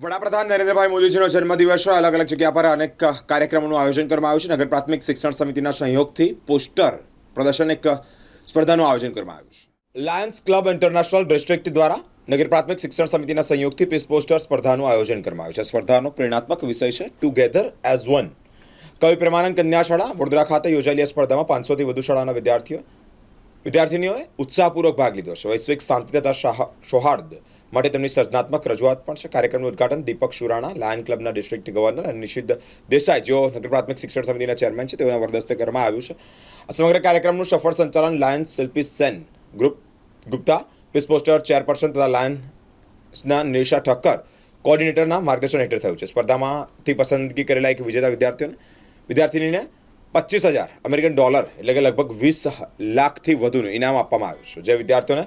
વડાપ્રધાન નરેન્દ્રભાઈ મોદીજીનો જન્મદિવસ અલગ અલગ જગ્યા પર અનેક કાર્યક્રમોનું આયોજન કરવામાં આવ્યું છે. નગર પ્રાથમિક શિક્ષણ સમિતિના સહયોગથી પોસ્ટર પ્રદર્શન એક સ્પર્ધાનું આયોજન કરવામાં આવ્યું છે. લાયન્સ ક્લબ ઇન્ટરનેશનલ ડિસ્ટ્રિક્ટ દ્વારા નગર પ્રાથમિક શિક્ષણ સમિતિના સંયોગથી પીસ પોસ્ટર સ્પર્ધાનું આયોજન કરવામાં આવ્યું છે. સ્પર્ધાનો પ્રેરણાત્મક વિષય છે ટુગેધર એઝ વન કવિ પ્રેમાનંદ કન્યા શાળા વડોદરા ખાતે યોજાયેલી સ્પર્ધામાં પાંચસોથી વધુ શાળાના વિદ્યાર્થીઓ વિદ્યાર્થીનીઓએ ઉત્સાહપૂર્વક ભાગ લીધો છે. વૈશ્વિક શાંતિ તથા સૌહાર્દ માટે તેમની સર્જનાત્મક રજૂઆત પણ છે. કાર્યક્રમનું ઉદઘાટન દીપક સુરાણા, લાયન ક્લબના ડિસ્ટ્રિક્ટ ગવર્નર અને નિશિત દેસાઈ, જેઓ નગર પ્રાથમિક શિક્ષણ સમિતિના ચેરમેન છે, તેઓના વરદસ્તે કરવામાં આવ્યું છે. આ સમગ્ર કાર્યક્રમનું સફળ સંચાલન Lions Shilpi Sen group Gupta, peace poster chairperson તથા લાયન્સના નિશા ઠક્કર કોર્ડિનેટરના માર્ગદર્શન હેઠળ થયું છે. સ્પર્ધામાંથી પસંદગી કરેલા એક વિજેતા વિદ્યાર્થીઓને વિદ્યાર્થીનીને પચીસ હજાર અમેરિકન ડોલર એટલે કે લગભગ વીસ લાખથી વધુનું ઇનામ આપવામાં આવ્યું છે, જે વિદ્યાર્થીઓને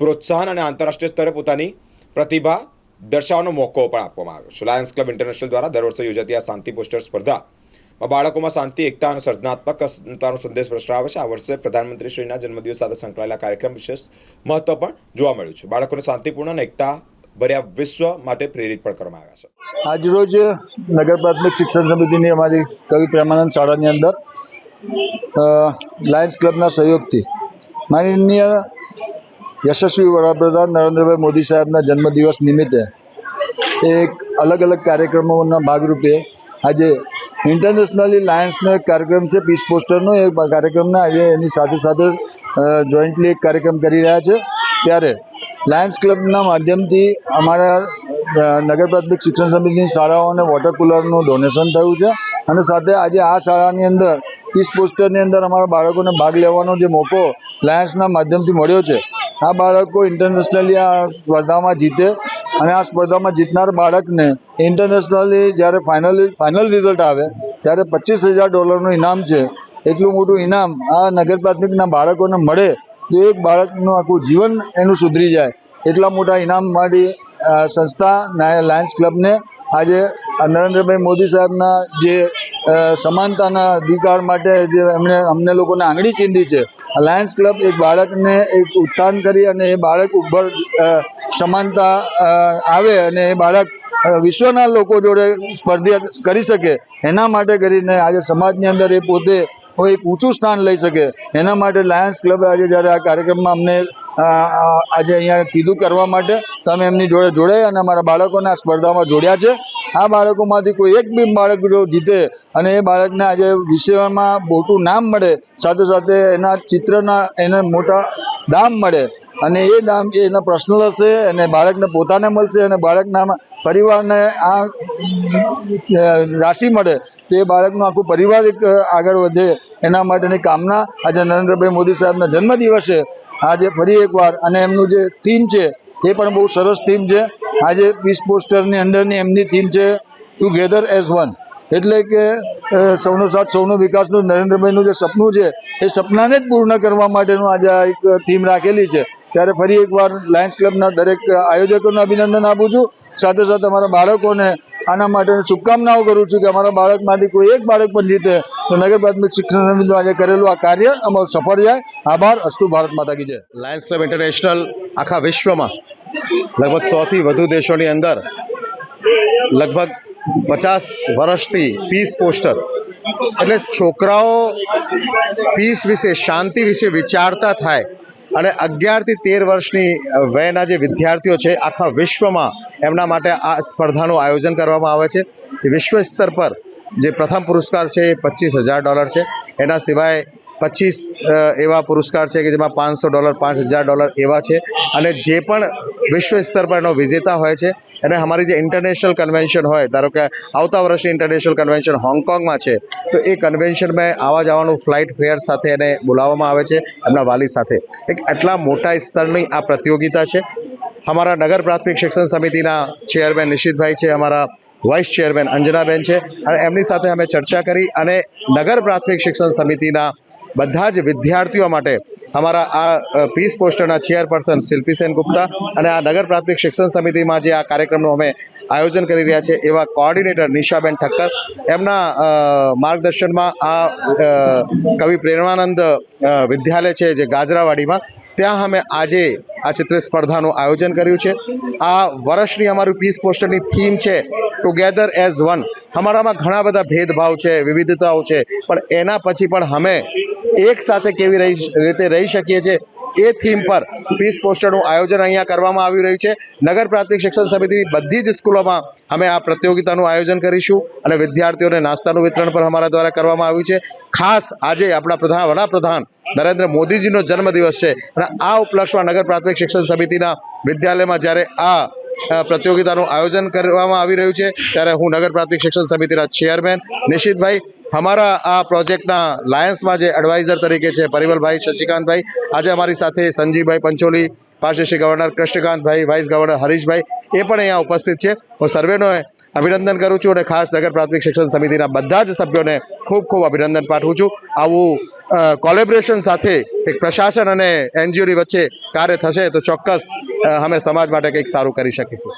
પ્રોત્સાહન અને આંતરરાષ્ટ્રીય સ્તરે પોતાની પ્રતિભા દર્શાવવાનો મોકો પણ આપવામાં આવ્યો છે. લાયન્સ ક્લબ ઇન્ટરનેશનલ દ્વારા દર વર્ષે યોજાતી આ શાંતિ પોસ્ટર સ્પર્ધામાં બાળકોમાં શાંતિ, એકતા અને સર્જનાત્મકતાનો સંદેશ પ્રસરાવે છે. આ વર્ષે પ્રધાનમંત્રીશ્રીના જન્મદિવસ સાથે સંકળાયેલા કાર્યક્રમ વિશેષ મહત્વ પણ જોવા મળ્યું છે. બાળકોને શાંતિપૂર્ણ અને એકતા ભર્યા વિશ્વ માટે પ્રેરિત પણ કરવામાં આવ્યા છે. આજરોજ નગર પ્રાથમિક શિક્ષણ સમિતિની અમારી કવિ પ્રેમાનંદ શાળાની અંદર લાયન્સ ક્લબના સહયોગથી માનનીય યશસ્વી વડાપ્રધાન નરેન્દ્રભાઈ મોદી સાહેબના જન્મદિવસ નિમિત્તે એક અલગ અલગ કાર્યક્રમોના ભાગરૂપે આજે ઇન્ટરનેશનલી લાયન્સનો એક કાર્યક્રમ છે પીસ પોસ્ટરનો એ કાર્યક્રમના આજે એની સાથે સાથે જોઈન્ટલી એક કાર્યક્રમ કરી રહ્યા છે. ત્યારે લાયન્સ ક્લબના માધ્યમથી અમારા નગર પ્રાથમિક શિક્ષણ સમિતિની શાળાઓને વોટર કુલરનું ડોનેશન થયું છે. અને સાથે આજે આ શાળાની અંદર પીસ પોસ્ટરની અંદર અમારા બાળકોને ભાગ લેવાનો જે મોકો લાયન્સના માધ્યમથી મળ્યો છે. આ બાળકો ઇન્ટરનેશનલી આ સ્પર્ધામાં જીતે અને આ સ્પર્ધામાં જીતનાર બાળકને ઇન્ટરનેશનલી જ્યારે ફાઇનલ ફાઇનલ રિઝલ્ટ આવે, ત્યારે પચીસ હજાર ડોલરનું ઇનામ છે. એટલું મોટું ઇનામ આ નગર પ્રાથમિકના બાળકોને મળે તો એક બાળકનું આખું જીવન એનું સુધરી જાય. એટલા મોટા ઇનામ માટે સંસ્થા લાયન્સ ક્લબને આજે નરેન્દ્રભાઈ મોદી સાહેબના જે સમાનતાના અધિકાર માટે જે એમણે અમને લોકોને આંગળી ચીંધી છે લાયન્સ ક્લબ એક બાળકને એક ઉત્થાન કરી અને એ બાળક ઉભર સમાનતા આવે અને એ બાળક વિશ્વના લોકો જોડે સ્પર્ધા કરી શકે, એના માટે કરીને આજે સમાજની અંદર એ પોતે એક ઊંચું સ્થાન લઈ શકે, એના માટે લાયન્સ ક્લબે આજે જ્યારે આ કાર્યક્રમમાં અમને આજે અહીંયા કીધું કરવા માટે તમે એમની જોડે જોડાઈ અને અમારા બાળકોને આ સ્પર્ધામાં જોડ્યા છે. આ બાળકોમાંથી કોઈ એક બી બાળક જો જીતે અને એ બાળકને આજે વિષયમાં મોટું નામ મળે, સાથે સાથે એના ચિત્રના એને મોટા દામ મળે અને એ દામ, એના પ્રશ્નો હશે અને બાળકને પોતાને મળશે અને બાળકના પરિવારને આ રાશિ મળે, તો એ બાળકનું આખું પરિવાર આગળ વધે. એના માટેની કામના આજે નરેન્દ્રભાઈ મોદી સાહેબના જન્મદિવસે આજે ફરી એકવાર, અને એમનું જે થીમ છે, એ પણ બહુ સરસ થીમ છે. આજે પીસ પોસ્ટરની અંદરની એમની થીમ છે ટુગેધર એઝ વન એટલે કે સૌનો સાથ, સૌનો વિકાસનું, નરેન્દ્રભાઈનું જે સપનું છે, એ સપનાને જ પૂર્ણ કરવા માટેનું આજે આ એક થીમ રાખેલી છે. ત્યારે ફરી એકવાર લાયન્સ ક્લબના દરેક આયોજકોને અભિનંદન આપું છું. સાથે સાથે અમારા બાળકોને આના માટે શુભકામનાઓ કરું છું કે અમારા બાળકમાંથી કોઈ એક બાળક પણ જીતે તો નગર પ્રાથમિક શિક્ષણ સમિતિનું આજે કરેલું આ કાર્ય અમારું સફળ જાય. આભાર. અસ્તુ ભારત માતા કી જય. લાયન્સ ક્લબ ઇન્ટરનેશનલ આખા વિશ્વમાં લગભગ સોથી વધુ દેશોની અંદર લગભગ પચાસ વર્ષથી પીસ પોસ્ટર એટલે છોકરાઓ પીસ વિશે, શાંતિ વિશે વિચારતા થાય અને અગિયારથી તેર વર્ષની વયના જે વિદ્યાર્થીઓ છે, આખા વિશ્વમાં એમના માટે આ સ્પર્ધાનું આયોજન કરવામાં આવે છે વિશ્વ સ્તર પર જે પ્રથમ પુરસ્કાર છે એ પચીસ હજાર ડોલર છે. એના સિવાય પચીસ એવા પુરસ્કાર છે કે જેમાં પાંચસો ડોલર, પાંચ હજાર ડોલર એવા છે. અને જે પણ વિશ્વ સ્તર પર એનો વિજેતા હોય છે, અને અમારી જે ઇન્ટરનેશનલ કન્વેન્શન હોય, ધારો કે આવતા વર્ષની ઇન્ટરનેશનલ કન્વેન્શન હોંગકોંગમાં છે, તો એ કન્વેન્શનમાં આવવા જવાનું ફ્લાઇટ ફેર સાથે એને બોલાવવામાં આવે છે, એમના વાલી સાથે. એક આટલા મોટા સ્તરની આ પ્રતિયોગિતા છે. અમારા નગર પ્રાથમિક શિક્ષણ સમિતિના ચેરમેન નિશિતભાઈ છે, અમારા વાઇસ ચેરમેન અંજનાબેન છે, અને એમની સાથે અમે ચર્ચા કરી અને નગર પ્રાથમિક શિક્ષણ સમિતિના બધા જ વિદ્યાર્થીઓ માટે અમારા આ પીસ પોસ્ટરના ચેરપર્સન શિલ્પીસેન ગુપ્તા અને આ નગર પ્રાથમિક શિક્ષણ સમિતિમાં જે આ કાર્યક્રમનું અમે આયોજન કરી રહ્યા છે એવા કોઓર્ડિનેટર નિશાબેન ઠક્કર, એમના માર્ગદર્શનમાં આ કવિ પ્રેરણાનંદ વિદ્યાલય છે જે ગાજરાવાડીમાં, ત્યાં અમે આજે આ ચિત્ર સ્પર્ધાનું આયોજન કર્યું છે. આ વર્ષની અમારું પીસ પોસ્ટરની થીમ છે ટુગેધર એઝ વન અમારામાં ઘણા બધા ભેદભાવ છે, વિવિધતાઓ છે, પણ એના પછી પણ અમે એક સાથે કેવી રહી રીતે રહી શકીએ છીએ એ થીમ પર પીસ પોસ્ટરનું આયોજન અહીંયા કરવામાં આવી રહ્યું છે. નગર પ્રાથમિક શિક્ષણ સમિતિની બધી જ સ્કૂલોમાં અમે આ પ્રતિયોગિતાનું આયોજન કરીશું અને વિદ્યાર્થીઓને નાસ્તાનું વિતરણ પણ અમારા દ્વારા કરવામાં આવ્યું છે. ખાસ આજે આપણા પ્રધાન, વડાપ્રધાન નરેન્દ્ર મોદીજીનો જન્મદિવસ છે અને આ ઉપલક્ષમાં નગર પ્રાથમિક શિક્ષણ સમિતિના વિદ્યાલયમાં જ્યારે આ પ્રતિયોગિતાનું આયોજન કરવામાં આવી રહ્યું છે, ત્યારે હું નગર પ્રાથમિક શિક્ષણ સમિતિના ચેરમેન નિશિતભાઈ અમારા આ પ્રોજેક્ટના લાયન્સમાં જે એડવાઇઝર તરીકે છે પરિમલભાઈ, શશિકાંતભાઈ, આજે અમારી સાથે સંજીવભાઈ પંચોલી પાસે Shri governor Krishnakantbhai vice governor Harishbhai, એ પણ અહીંયા ઉપસ્થિત છે. હું સર્વેનો અભિનંદન કરું છું અને ખાસ નગર પ્રાથમિક શિક્ષણ સમિતિના બધા જ સભ્યોને ખૂબ ખૂબ અભિનંદન પાઠવું છું. આવું કોલેબરેશન સાથે એક પ્રશાસન અને એનજીઓની વચ્ચે કાર્ય થશે તો ચોક્કસ અમે સમાજ માટે કંઈક સારું કરી શકીશું.